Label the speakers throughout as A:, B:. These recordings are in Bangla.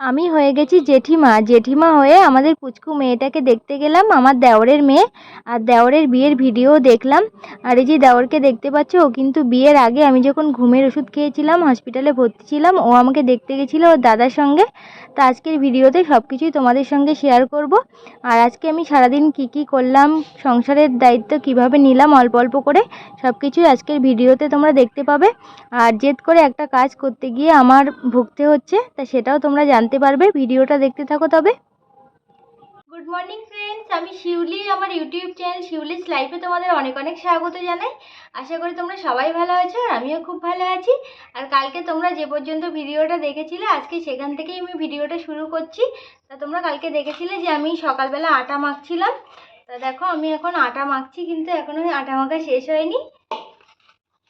A: আমি হয়ে গেছি জেঠিমা। জেঠিমা হয়ে আমাদের পুচকু মেয়েটাকে দেখতে গেলাম, আমার দেওরের মেয়ে। আর দেওরের বিয়ের ভিডিও দেখলাম। আর এই যে দেওরকে দেখতে পাচ্ছ, ও কিন্তু বিয়ের আগে আমি যখন ঘুমের ওষুধ খেয়েছিলাম হসপিটালে ভর্তি ছিলাম, ও আমাকে দেখতে গেছিল ওর দাদার সঙ্গে। তো আজকের ভিডিওতে সব কিছুই তোমাদের সঙ্গে শেয়ার করব। আর আজকে আমি সারাদিন কি কি করলাম, সংসারের দায়িত্ব কীভাবে নিলাম, অল্প অল্প করে সব কিছুই আজকের ভিডিওতে তোমরা দেখতে পাবে। আর জেদ করে একটা কাজ করতে গিয়ে আমার ভুগতে হচ্ছে, তা সেটাও তোমরা জানতে পারবে, ভিডিওটা দেখতে থাকো তবে। গুড মর্নিং ফ্রেন্ডস আমি শিউলি, আমার ইউটিউব চ্যানেল শিউলিস লাইফে তোমাদের অনেক অনেক স্বাগত জানাই। আশা করি তোমরা সবাই ভালো আছো আর আমিও খুব ভালো আছি। আর কালকে তোমরা যে পর্যন্ত ভিডিওটা দেখেছিলে, আজকে সেখান থেকেই আমি ভিডিওটা শুরু করছি। তা তোমরা কালকে দেখেছিলে যে আমি সকালবেলা আটা মাখছিলাম। তা দেখো, আমি এখন আটা মাখছি, কিন্তু এখনও আটা মাখা শেষ হয়নি।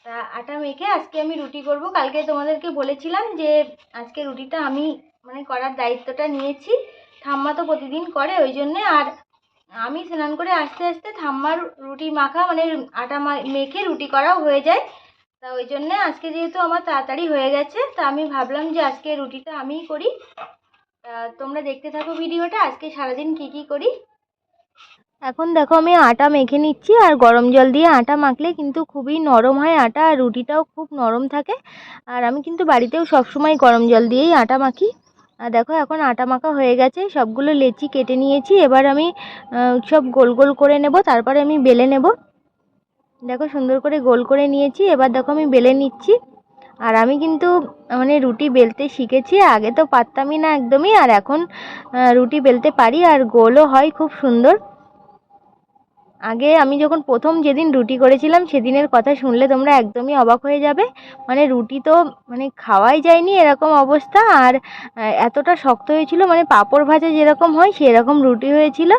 A: তা আটা মেখে আজকে আমি রুটি করব। কালকে তোমাদেরকে বলেছিলাম যে আজকে রুটিটা আমি মানে করার দায়িত্বটা নিয়েছি। ঠাম্মা তো প্রতিদিন করে, ওই জন্যে আর আমি স্নান করে আস্তে আস্তে ঠাম্মার রুটি মাখা মানে আটা মেখে রুটি করাও হয়ে যায়। তা ওই জন্যে আজকে যেহেতু আমার তাড়াতাড়ি হয়ে গেছে, তা আমি ভাবলাম যে আজকে রুটিটা আমিই করি। তোমরা দেখতে থাকো ভিডিওটা, আজকে সারাদিন কী কী করি। এখন দেখো আমি আটা মেখে নিচ্ছি, আর গরম জল দিয়ে আটা মাখলে কিন্তু খুবই নরম হয় আটা, আর রুটিটাও খুব নরম থাকে। আর আমি কিন্তু বাড়িতেও সবসময় গরম জল দিয়েই আটা মাখি। আর দেখো এখন আটা মাখা হয়ে গেছে, সবগুলো লেচি কেটে নিয়েছি, এবার আমি সব গোল গোল করে নেব, তারপরে আমি বেলে নেব। দেখো সুন্দর করে গোল করে নিয়েছি, এবার দেখো আমি বেলে নিচ্ছি। আর আমি কিন্তু মানে রুটি বেলতে শিখেছি, আগে তো পারতামই না একদমই, আর এখন রুটি বেলতে পারি, আর গোলও হয় খুব সুন্দর। আগে আমি যখন প্রথম যেদিন রুটি করেছিলাম, সেদিনের কথা শুনলে তোমরা একদমই অবাক হয়ে যাবে। মানে রুটি তো মানে খাওয়াই যায়নি এরকম অবস্থা, আর এতটা শক্ত হয়েছিল মানে পাঁপড় ভাজা যেরকম হয়, সেরকম রুটি হয়েছিল।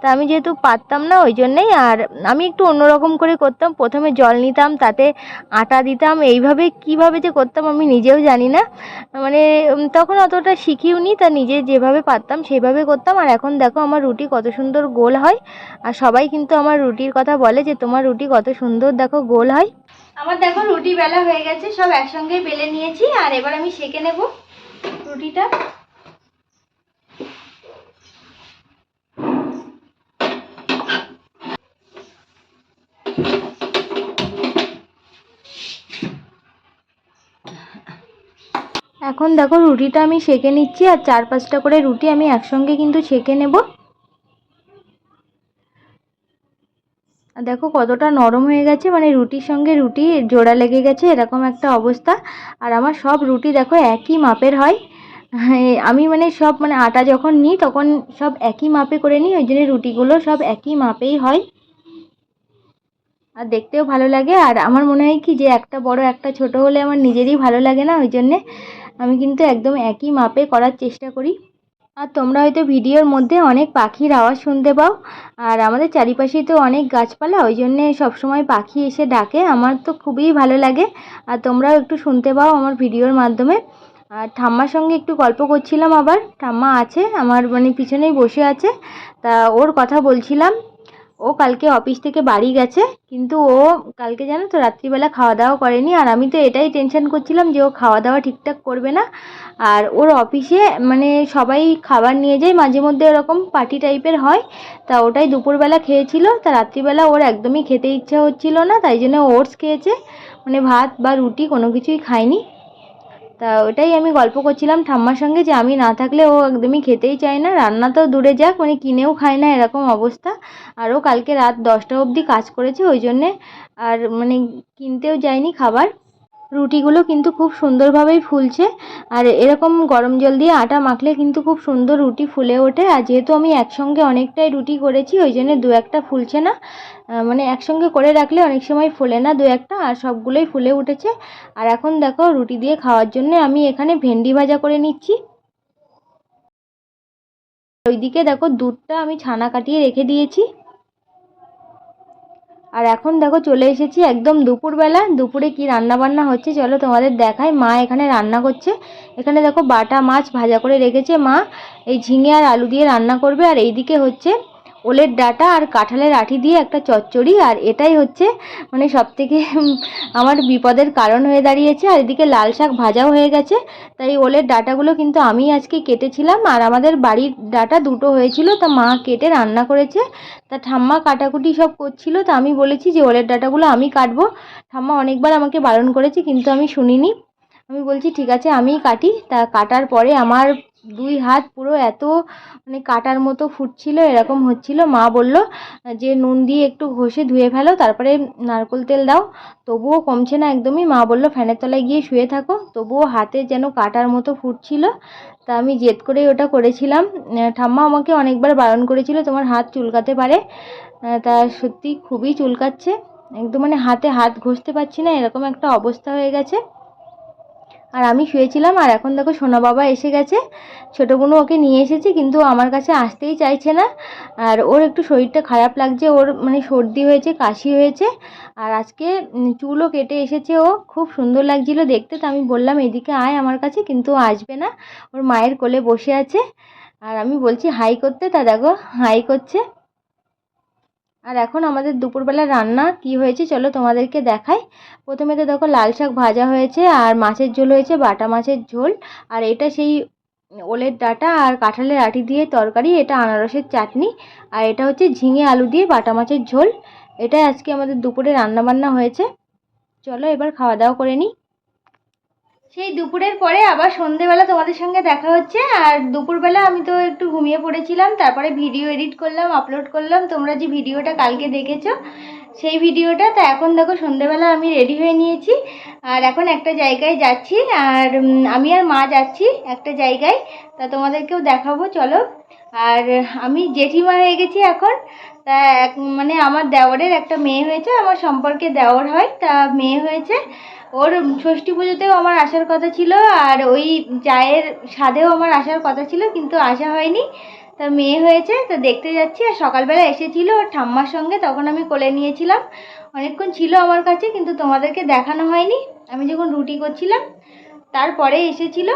A: তা আমি যেহেতু পারতাম না ওই জন্যেই, আর আমি একটু অন্যরকম করে করতাম। প্রথমে জল নিতাম, তাতে আটা দিতাম, এইভাবে কীভাবে যে করতাম আমি নিজেও জানি না। মানে তখন অতটা শিখিওনি, তা নিজে যেভাবে পারতাম সেভাবে করতাম। আর এখন দেখো আমার রুটি কত সুন্দর গোল হয়, আর সবাই কিন্তু আমার রুটির কথা বলে যে তোমার রুটি কত সুন্দর দেখো গোল হয়। আমার দেখো রুটি বেলা হয়ে গেছে সব একসঙ্গে বেলে নিয়েছি আর এবার আমি সেঁকে নেব রুটিটা। এখন দেখো রুটিটা আমি সেঁকে নিচ্ছি আর চার পাঁচটা করে রুটি আমি একসঙ্গে কিন্তু সেঁকে নেব আর দেখো কতটা নরম হয়ে গেছে মানে রুটির সঙ্গে রুটি জোড়া লেগে গেছে, এরকম একটা অবস্থা। আর আমার সব রুটি দেখো একই মাপের হয়। আমি মানে সব মানে আটা যখন নিই তখন সব একই মাপে করে নিই, ওই জন্য রুটিগুলো সব একই মাপেই হয়। আর দেখতেও ভালো লাগে, আর আমার মনে হয় কি যে একটা বড়, একটা ছোট হলে আমার নিজেরই ভালো লাগে না, ওই জন্যে আমি কিন্তু একদম একই মাপে করার চেষ্টা করি। আর তোমরা হয়তো ভিডিওর মধ্যে অনেক পাখির আওয়াজ শুনতে পাও, আর আমাদের চারিপাশেই তো অনেক গাছপালা, ওই জন্যে সবসময় পাখি এসে ডাকে, আমার তো খুবই ভালো লাগে, আর তোমরাও একটু শুনতে পাও আমার ভিডিওর মাধ্যমে। আর ঠাম্মার সঙ্গে একটু গল্প করছিলাম আবার, ঠাম্মা আছে, আমার মানে পিছনেই বসে আছে, তা ওর কথা বলছিলাম ও কালকে অফিস থেকে বাড়ি গেছে, কিন্তু ও কালকে জানো তো রাত্রিবেলা খাওয়া দাওয়া করেনি, আর আমি তো এটাই টেনশন করছিলাম যে ও খাওয়া দাওয়া ঠিকঠাক করবে না। আর ওর অফিসে মানে সবাই খাবার নিয়ে যায়, মাঝে মধ্যে এরকম পার্টি টাইপের হয়, তা ওটাই দুপুরবেলা খেয়েছিল, তা রাত্রিবেলা ওর একদমই খেতে ইচ্ছা হচ্ছিল না, তাই জন্য ওটস খেয়েছে মানে ভাত বা রুটি কোনো কিছুই খায়নি। তা ওটাই আমি গল্প করছিলাম ঠাম্মার সঙ্গে যে আমি না থাকলে ও একদমই খেতেই চায় না, রান্না তো দূরে যাক, উনি কিনেও খায় না এরকম অবস্থা। আর ও কালকে রাত দশটা অবধি কাজ করেছে, ওই জন্যে আর মানে কিনতেও যায়নি খাবার। রুটিগুলো কিন্তু খুব সুন্দরভাবেই ফুলছে। আর এরকম গরম জল দিয়ে আটা মাখলে কিন্তু খুব সুন্দর রুটি ফুলে ওঠে। আর যেহেতু আমি একসঙ্গে অনেকটাই রুটি করেছি, ওই জন্য দু একটা ফুলছে না। মানে একসঙ্গে করে রাখলে অনেক সময় ফোলে না দু একটা, আর সবগুলোই ফুলে উঠেছে। আর এখন দেখো রুটি দিয়ে খাওয়ার জন্য আমি এখানে ভেন্ডি ভাজা করে নিচ্ছি। ওইদিকে দেখো দুধটা আমি ছানা কাটিয়ে রেখে দিয়েছি। আর এখন দেখো চলে এসেছি একদম দুপুরবেলা। দুপুরে কি রান্না বান্না হচ্ছে চলো তোমাদের দেখাই। মা এখানে রান্না করছে। এখানে দেখো বাটা মাছ ভাজা করে রেখেছে মা। এই ঝিঙে আর আলু দিয়ে রান্না করবে। আর এইদিকে হচ্ছে ওলের ডাঁটা আর কাঁঠালের আঠি দিয়ে একটা চচ্চড়ি, আর এটাই হচ্ছে মানে সবথেকে আমার বিপদের কারণ হয়ে দাঁড়িয়েছে। আর এদিকে লাল শাক ভাজাও হয়ে গেছে, তাই ওলের ডাটাগুলো কিন্তু আমি আজকে কেটেছিলাম। আর আমাদের বাড়ির ডাঁটা দুটো হয়েছিল, তা মা কেটে রান্না করেছে। তা ঠাম্মা কাটাকুটি সব করছিল, তা আমি বলেছি যে ওলের ডাটাগুলো আমি কাটবো। ঠাম্মা অনেকবার আমাকে বারণ করেছে, কিন্তু আমি শুনিনি। আমি বলছি, ঠিক আছে, আমিই কাটি। তা কাটার পরে আমার দুই হাত পুরো এত মানে কাটার মতো ফুটছিল, এরকম হচ্ছিল। মা বলল, যে নুন দিয়ে একটু ঘষে ধুয়ে ফেলো, তারপরে নারকোল তেল দাও। তবুও কমছে না একদমই? মা বলল, ফ্যানের তলায় গিয়ে শুয়ে থাকো, তবুও হাতে যেন কাটার মতো ফুটছিল। তা আমি জেদ করেই ওটা করেছিলাম। ঠাম্মা আমাকে অনেকবার বারণ করেছিল, তোমার হাত চুলকাতে পারে। তা সত্যি খুবই চুলকাচ্ছে। একদম মানে হাতে হাত ঘষতে পারছি না, এরকম একটা অবস্থা হয়ে গেছে। আর আমি শুয়েছিলাম, আর এখন দেখো সোনা বাবা এসে গেছে। ছোটো বোনও ওকে নিয়ে এসেছে, কিন্তু আমার কাছে আসতেই চাইছে না। আর ওর একটু শরীরটা খারাপ লাগছে, ওর মানে সর্দি হয়েছে, কাশি হয়েছে। আর আজকে চুলও কেটে এসেছে ও, খুব সুন্দর লাগছিল দেখতে। তো আমি বললাম, এদিকে আয় আমার কাছে, কিন্তু আসবে না। ওর মায়ের কোলে বসে আছে। আর আমি বলছি, হাই করতে? তা দেখো, হাই করছে। আর এখন আমাদের দুপুরবেলা রান্না, কি হয়েছে চলো তোমাদেরকে দেখাই। প্রথমে তো দেখো লাল শাক ভাজা হয়েছে আর মাছের ঝোল হয়েছে, বাটা মাছের ঝোল। আর এটা সেই ওলের ডাঁটা আর কাঁঠালের আটি দিয়ে তরকারি, এটা আনারসের চাটনি। আর এটা হচ্ছে ঝিঙে আলু দিয়ে বাটা মাছের ঝোল। এটাই আজকে আমাদের দুপুরে রান্নাবান্না হয়েছে। চলো এবার খাওয়া দাওয়া করে নিই। সেই দুপুরের পরে আবার সন্ধেবেলা তোমাদের সঙ্গে দেখা হচ্ছে, আর দুপুরবেলা আমি তো একটু ঘুমিয়ে পড়েছিলাম, তারপরে ভিডিও এডিট করলাম আপলোড করলাম, তোমরা যে ভিডিওটা কালকে দেখেছ সেই ভিডিওটা, তা এখন দেখো সন্ধেবেলা আমি রেডি হয়ে নিয়েছি, আর এখন একটা জায়গায় যাচ্ছি, আর আমি আর মা যাচ্ছি একটা জায়গায়, তা তোমাদেরকেও দেখাবো, চলো। আর আমি জেঠিমা হয়ে গেছি এখন তা এক মানে আমার দেওরের একটা মেয়ে হয়েছে, আমার সম্পর্কে দেওর হয়, তা মেয়ে হয়েছে। ওর ষষ্ঠী পুজোতেও আমার আসার কথা ছিল, আর ওই চায়ের স্বাদেও আমার আসার কথা ছিল, কিন্তু আসা হয়নি। তা মেয়ে হয়েছে, তো দেখতে যাচ্ছি, আর সকালবেলা এসেছিল ওর ঠাম্মার সঙ্গে, তখন আমি কোলে নিয়েছিলাম। অনেকক্ষণ ছিল আমার কাছে, কিন্তু তোমাদেরকে দেখানো হয়নি। আমি যখন রুটি করছিলাম, তারপরে এসেছিল।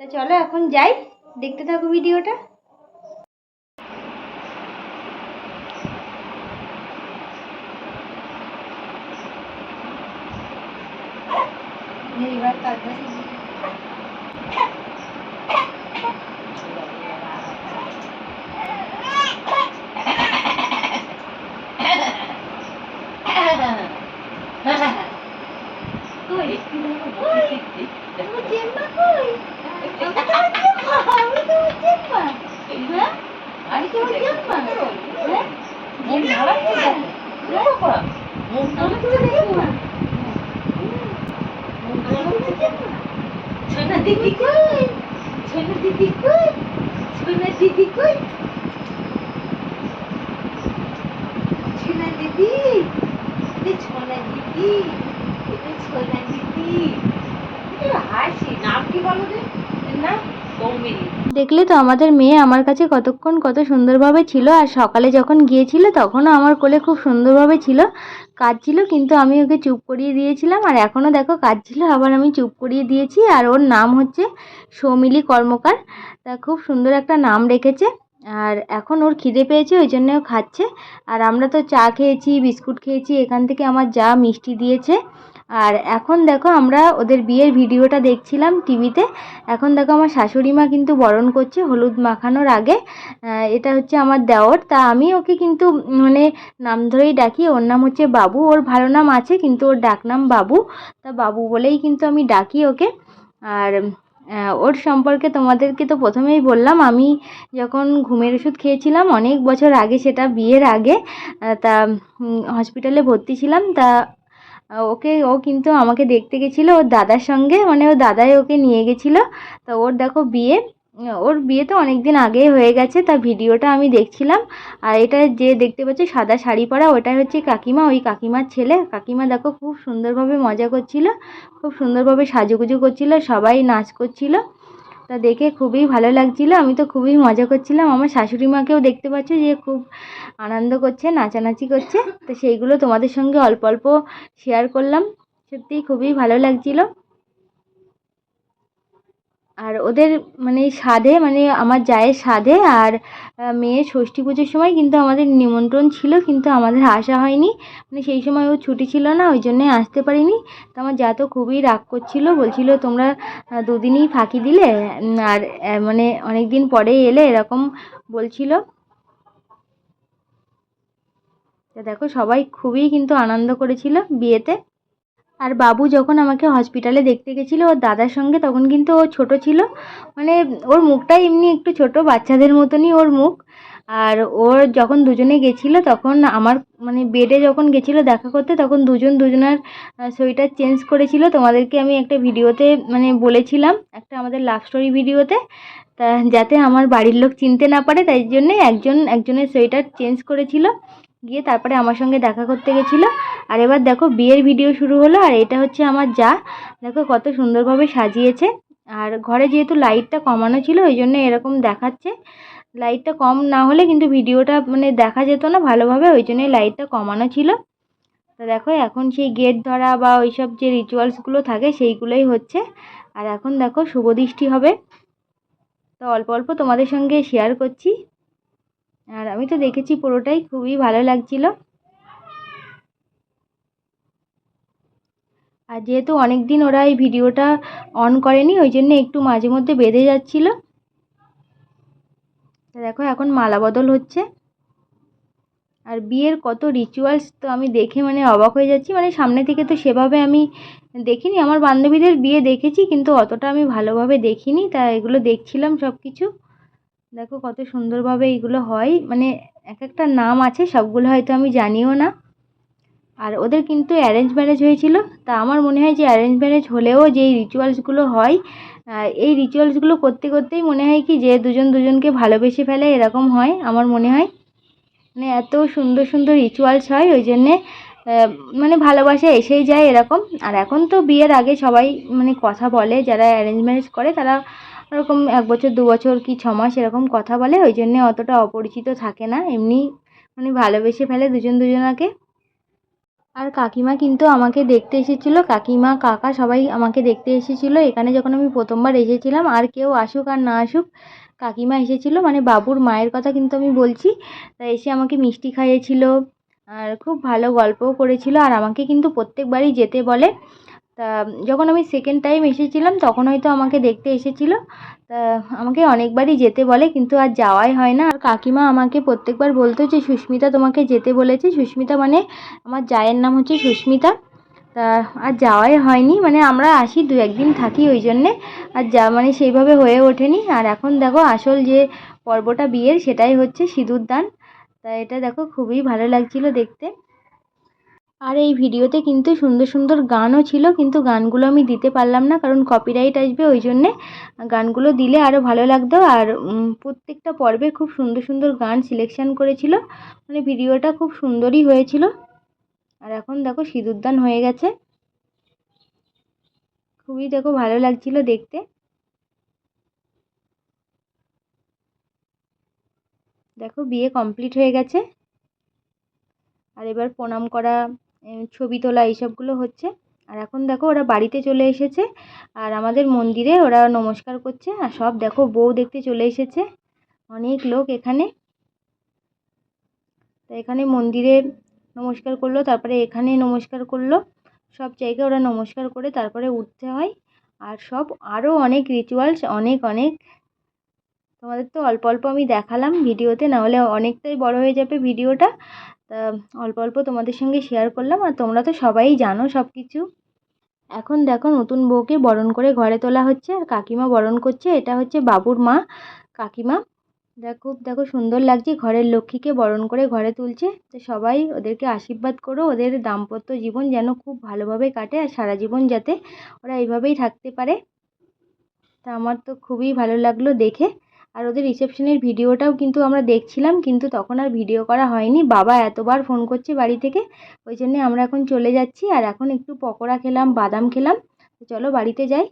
A: তা চলো এখন যাই, দেখতে থাকো ভিডিওটা। এইবার তারপরে আমি তোমার জেম্মা হ্যাঁ জেম্মা আমি তোমার জেম্মা সোনা দিদি কই সোনা দিদি কই সোনা দিদি কই সোনা দিদি দেখলে তো, আমাদের মেয়ে আমার কাছে কতক্ষণ কত সুন্দরভাবে ছিল, আর সকালে যখন গিয়েছিল তখনও আমার কোলে খুব সুন্দরভাবে ছিল কাজ ছিল কিন্তু আমি ওকে চুপ করিয়ে দিয়েছিলাম, আর এখনও দেখো কাজ ছিল আবার আমি চুপ করিয়ে দিয়েছি, আর ওর নাম হচ্ছে সৌমিলি কর্মকার। তা খুব সুন্দর একটা নাম রেখেছে। আর এখন ওর খিদে পেয়েছে, ওই জন্য ও খাচ্ছে। আর আমরা তো চা খেয়েছি, বিস্কুট খেয়েছি, এখান থেকে আমার যা মিষ্টি দিয়েছে। আর এখন দেখো আমরা ওদের বিয়ের ভিডিওটা দেখছিলাম টিভিতে। এখন দেখো আমার শাশুড়ি মা কিন্তু বরণ করছে হলুদ মাখানোর আগে। এটা হচ্ছে আমার দেওর। তা আমি ওকে কিন্তু মানে নাম ধরেই ডাকি। ওর নাম হচ্ছে বাবু। ওর ভালো নাম আছে, কিন্তু ওর ডাকনাম বাবু। তা বাবু বলেই কিন্তু আমি ডাকি ওকে। আর ওর সম্পর্কে তোমাদেরকে তো প্রথমেই বললাম, আমি যখন ঘুমের ওষুধ খেয়েছিলাম অনেক বছর আগে, সেটা বিয়ের আগে তা হসপিটালে ভর্তি ছিলাম, তা ওকে, ও কিন্তু আমাকে দেখতে গেছিল, ওর দাদার সঙ্গে মানে ওর দাদাই ওকে নিয়ে গেছিল, তো ওর দেখো বিয়ে ওর বিয়ে তো অনেক দিন আগেই হয়ে গেছে তা ভিডিওটা আমি দেখছিলাম। আর এটা যে দেখতে পাচ্ছ, সাদা শাড়ি পরা, ওটাই হচ্ছে কাকিমা, ওই কাকিমার ছেলে। কাকিমা দেখো খুব সুন্দরভাবে মজা করছিল, খুব সুন্দরভাবে সাজুগুজু করছিল, সবাই নাচ করছিল। তা দেখে খুবই ভালো লাগছিল, আমি তো খুবই মজা করছিলাম। আমার শাশুড়ি মাকেও দেখতে পাচ্ছ যে খুব আনন্দ করছে, নাচানাচি করছে। তো সেইগুলো তোমাদের সঙ্গে অল্প অল্প শেয়ার করলাম। সত্যিই খুবই ভালো লাগছিল। আর ওদের মানে সাধে মানে আমার জায়ের সাধে আর মেয়ের ষষ্ঠী পুজোর সময় কিন্তু আমাদের নিমন্ত্রণ ছিল, কিন্তু আমাদের আসা হয়নি। মানে সেই সময় ও ছুটি ছিল না, ওই জন্যে আসতে পারিনি। তো আমার যা তো খুবই রাগ করছিল, বলছিল, তোমরা দুদিনই ফাঁকি দিলে? আর মানে অনেক দিন পরে এলে এরকম বলছিল। দেখো, সবাই খুবই কিন্তু আনন্দ করেছিল বিয়েতে। আর বাবু যখন আমাকে হসপিটালে দেখতে গেছিল, ওর দাদার সঙ্গে তখন কিন্তু ও ছোট ছিল। মানে ওর মুখটা এমনি একটু ছোট, বাচ্চাদের মতনই ওর মুখ। আর ওর যখন দুজনে গেছিল, তখন আমার মানে বেডে যখন গেছিল দেখা করতে, তখন দুজন দুজনার সোয়েটার চেঞ্জ করেছিল। তোমাদেরকে আমি একটা ভিডিওতে মানে বলেছিলাম, একটা আমাদের লাভ স্টোরি ভিডিওতে তা যাতে আমার বাড়ির লোক চিনতে না পারে, তাই জন্যে একজন, একজনের সোয়েটার চেঞ্জ করেছিল। গিয়ে তারপরে আমার সঙ্গে দেখা করতে গেছিল। আর এবার দেখো বিয়ের ভিডিও শুরু হলো, আর এটা হচ্ছে আমার যা। দেখো কত সুন্দরভাবে সাজিয়েছে। আর ঘরে যেহেতু লাইটটা কমানো ছিল, ওই জন্য এরকম দেখাচ্ছে। লাইটটা কম না হলে কিন্তু ভিডিওটা মানে দেখা যেত না ভালোভাবে, ওই জন্যই লাইটটা কমানো ছিল। তো দেখো এখন সেই গেট ধরা বা ওইসব যে রিচুয়ালসগুলো থাকে, সেইগুলোই হচ্ছে। আর এখন দেখো শুভদৃষ্টি হবে। তো অল্প অল্প তোমাদের সঙ্গে শেয়ার করছি। আর আমি তো দেখেছি পুরোটাই, খুবই ভালো লাগছিল। আর যেহেতু অনেক দিন ওরা এই ভিডিওটা অন করেনি, ওই জন্য একটু মাঝে মধ্যে বেঁধে যাচ্ছিল। দেখো, এখন মালা বদল হচ্ছে। আর বিয়ের কত রিচুয়ালস তো আমি দেখে মানে অবাক হয়ে যাচ্ছি। মানে সামনে থেকে তো সেভাবে আমি দেখিনি, আমার বান্ধবীদের বিয়ে দেখেছি, কিন্তু অতটা আমি ভালোভাবে দেখিনি। তা এগুলো দেখছিলাম সব কিছু দেখো কত সুন্দরভাবে এইগুলো হয়। মানে এক একটা নাম আছে, সবগুলো হয়তো আমি জানিও না। আর ওদের কিন্তু অ্যারেঞ্জ ম্যারেজ হয়েছিল। তা আমার মনে হয় যে অ্যারেঞ্জ ম্যারেজ হলেও যেই রিচুয়ালসগুলো হয় এই রিচুয়ালসগুলো করতে করতেই মনে হয় কি যে দুজন দুজনকে ভালোবেসে ফেলে এরকম হয়, আমার মনে হয়। মানে এত সুন্দর সুন্দর রিচুয়ালস হয়, ওই জন্যে মানে ভালোবাসা এসেই যায় এরকম। আর এখন তো বিয়ের আগে সবাই মানে কথা বলে, যারা অ্যারেঞ্জ ম্যারেজ করে তারা ওরকম এক বছর, দু বছর কি ছ মাস এরকম কথা বলে, ওই জন্যে অতটা অপরিচিত থাকে না। এমনি মানে ভালোবেসে ফেলে দুজন দুজনাকে। আর কাকিমা কিন্তু আমাকে দেখতে এসেছিল। কাকিমা, কাকা সবাই আমাকে দেখতে এসেছিল। এখানে যখন আমি প্রথমবার এসেছিলাম, আর কেউ আসুক আর না আসুক, কাকিমা এসেছিল। মানে বাবুর মায়ের কথা কিন্তু আমি বলছি। তা এসে আমাকে মিষ্টি খাইয়েছিলো। আর খুব ভালো গল্পও করেছিলো। আর আমাকে কিন্তু প্রত্যেকবারই যেতে বলে। তা যখন আমি সেকেন্ড টাইম এসেছিলাম, তখন হয়তো আমাকে দেখতে এসেছিল। তা আমাকে অনেকবারই যেতে বলে, কিন্তু আর যাওয়াই হয় না। আর কাকিমা আমাকে প্রত্যেকবার বলতো যে, সুস্মিতা তোমাকে যেতে বলেছে। সুস্মিতা মানে আমার জায়ের নাম হচ্ছে সুস্মিতা। তা আর যাওয়াই হয়নি। মানে আমরা আসি, দু একদিন থাকি ওই জন্যে। আর যা মানে সেইভাবে হয়ে ওঠেনি। আর এখন দেখো, আসল যে পর্বটা বিয়ের, সেটাই হচ্ছে সিঁদুর দান তা এটা দেখো খুবই ভালো লাগছিল দেখতে। আর এই ভিডিওতে কিন্তু সুন্দর সুন্দর গানও ছিল, কিন্তু গানগুলো আমি দিতে পারলাম না, কারণ কপিরাইট আসবে ওই জন্যে গানগুলো দিলে আরও ভালো লাগতো। আর প্রত্যেকটা পর্বে খুব সুন্দর সুন্দর গান সিলেকশান করেছিল মানে ভিডিওটা খুব সুন্দরই হয়েছিল। আর এখন দেখো সিঁদুরদান হয়ে গেছে। খুবই দেখো ভালো লাগছিল দেখতে। দেখো, বিয়ে কমপ্লিট হয়ে গেছে। আর এবার প্রণাম করা ছবি তোলা এইসবগুলো হচ্ছে। আর এখন দেখো, ওরা বাড়িতে চলে এসেছে। আর আমাদের মন্দিরে ওরা নমস্কার করছে। আর সব দেখো, বউ দেখতে চলে এসেছে। অনেক লোক এখানে। তা এখানে মন্দিরে নমস্কার করল, তারপরে এখানে নমস্কার করল। সব জায়গায় ওরা নমস্কার করে তারপরে উঠতে হয়। আর সব আরও অনেক রিচুয়ালস অনেক অনেক তোমাদের তো অল্প অল্প আমি দেখালাম ভিডিওতে, নাহলে অনেকটাই বড় হয়ে যাবে ভিডিওটা। তা অল্প অল্প তোমাদের সঙ্গে শেয়ার করলাম, আর তোমরা তো সবাই জানো সব কিছু এখন দেখো নতুন বউকে বরণ করে ঘরে তোলা হচ্ছে, আর কাকিমা বরণ করছে, এটা হচ্ছে বাবুর মা, কাকিমা। দেখ দেখো সুন্দর লাগছে, ঘরের লক্ষ্মীকে বরণ করে ঘরে তুলছে। তো সবাই ওদেরকে আশীর্বাদ করো, ওদের দাম্পত্য জীবন যেন খুব ভালোভাবে কাটে, আর সারা জীবন যাতে ওরা এইভাবেই থাকতে পারে। তা আমার তো খুবই ভালো লাগল দেখে। আর ওদের রিসেপশনের ভিডিওটাও কিন্তু আমরা দেখছিলাম, কিন্তু তখন আর ভিডিও করা হয়নি। বাবা এতবার ফোন করছে বাড়ি থেকে, ওই জন্যে আমরা এখন চলে যাচ্ছি। আর এখন একটু পকোড়া খেলাম, বাদাম খেলাম। চলো বাড়িতে যাই।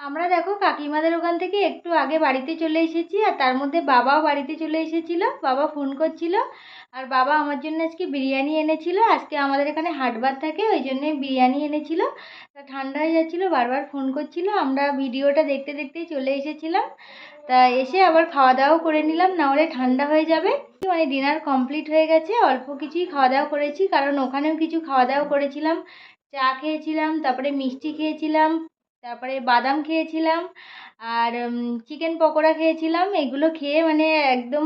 A: আমরা দেখো কাকিমাদের ওখান থেকে একটু আগে বাড়িতে চলে এসেছি, আর তার মধ্যে বাবাও বাড়িতে চলে এসেছিল। বাবা ফোন করছিল। আর বাবা আমার জন্য আজকে বিরিয়ানি এনেছিল। আজকে আমাদের এখানে হাটবার থাকে, ওই জন্যই বিরিয়ানি এনেছিল। তা ঠান্ডা হয়ে যাচ্ছিল, বারবার ফোন করছিল। আমরা ভিডিওটা দেখতে দেখতেই চলে এসেছিলাম। তা এসে আবার খাওয়া দাওয়াও করে নিলাম, না হলে ঠান্ডা হয়ে যাবে। মানে ডিনার কমপ্লিট হয়ে গেছে, অল্প কিছুই খাওয়া দাওয়া করেছি, কারণ ওখানেও কিছু খাওয়া দাওয়া করেছিলাম। চা খেয়েছিলাম, তারপরে মিষ্টি খেয়েছিলাম। তারপরে বাদাম খেয়েছিলাম আর চিকেন পকোড়া খেয়েছিলাম। এগুলো খেয়ে মানে একদম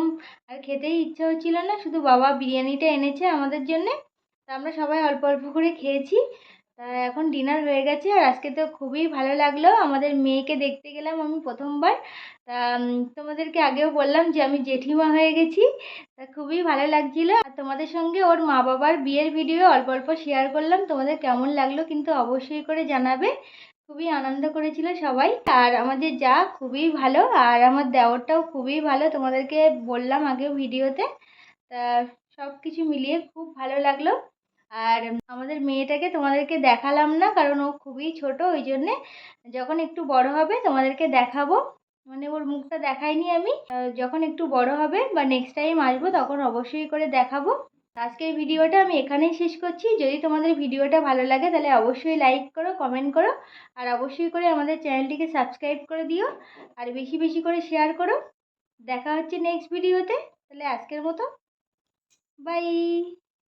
A: আর খেতেই ইচ্ছা হচ্ছিল না। শুধু বাবা বিরিয়ানিটা এনেছে আমাদের জন্যে। তা আমরা সবাই অল্প অল্প করে খেয়েছি। তা এখন ডিনার হয়ে গেছে আর আজকে তো খুবই ভালো লাগল। আমাদের মেয়েকে দেখতে গেলাম আমি প্রথমবার। তা তোমাদেরকে আগেও বললাম যে আমি জেঠিমা হয়ে গেছি। তা খুবই ভালো লাগছিল। আর তোমাদের সঙ্গে ওর মা বাবার বিয়ের ভিডিও অল্প অল্প শেয়ার করলাম। তোমাদের কেমন লাগল কিন্তু অবশ্যই করে জানাবে। খুবই আনন্দ করেছিল সবাই। আর আমাদের যা খুবই ভালো, আর আমার দেওরটাও খুবই ভালো, তোমাদেরকে বললাম আগেও ভিডিওতে। তা সব কিছু মিলিয়ে খুব ভালো লাগল। আর আমাদের মেয়েটাকে তোমাদেরকে দেখালাম না, কারণ ও খুবই ছোট, ওই জন্যে যখন একটু বড় হবে তোমাদেরকে দেখাবো। মানে ওর মুখটা দেখাইনি আমি। যখন একটু বড় হবে বা নেক্সট টাইম আসব, তখন অবশ্যই করে দেখাবো। আজকের ভিডিওটা আমি এখানেই শেষ করছি। যদি তোমাদের ভিডিওটা ভালো লাগে, তাহলে অবশ্যই লাইক করো কমেন্ট করো, আর অবশ্যই করে আমাদের চ্যানেলটিকে সাবস্ক্রাইব করে দিও, আর বেশি বেশি করে শেয়ার করো। দেখা হচ্ছে নেক্সট ভিডিওতে তাহলে আজকের মতো। বাই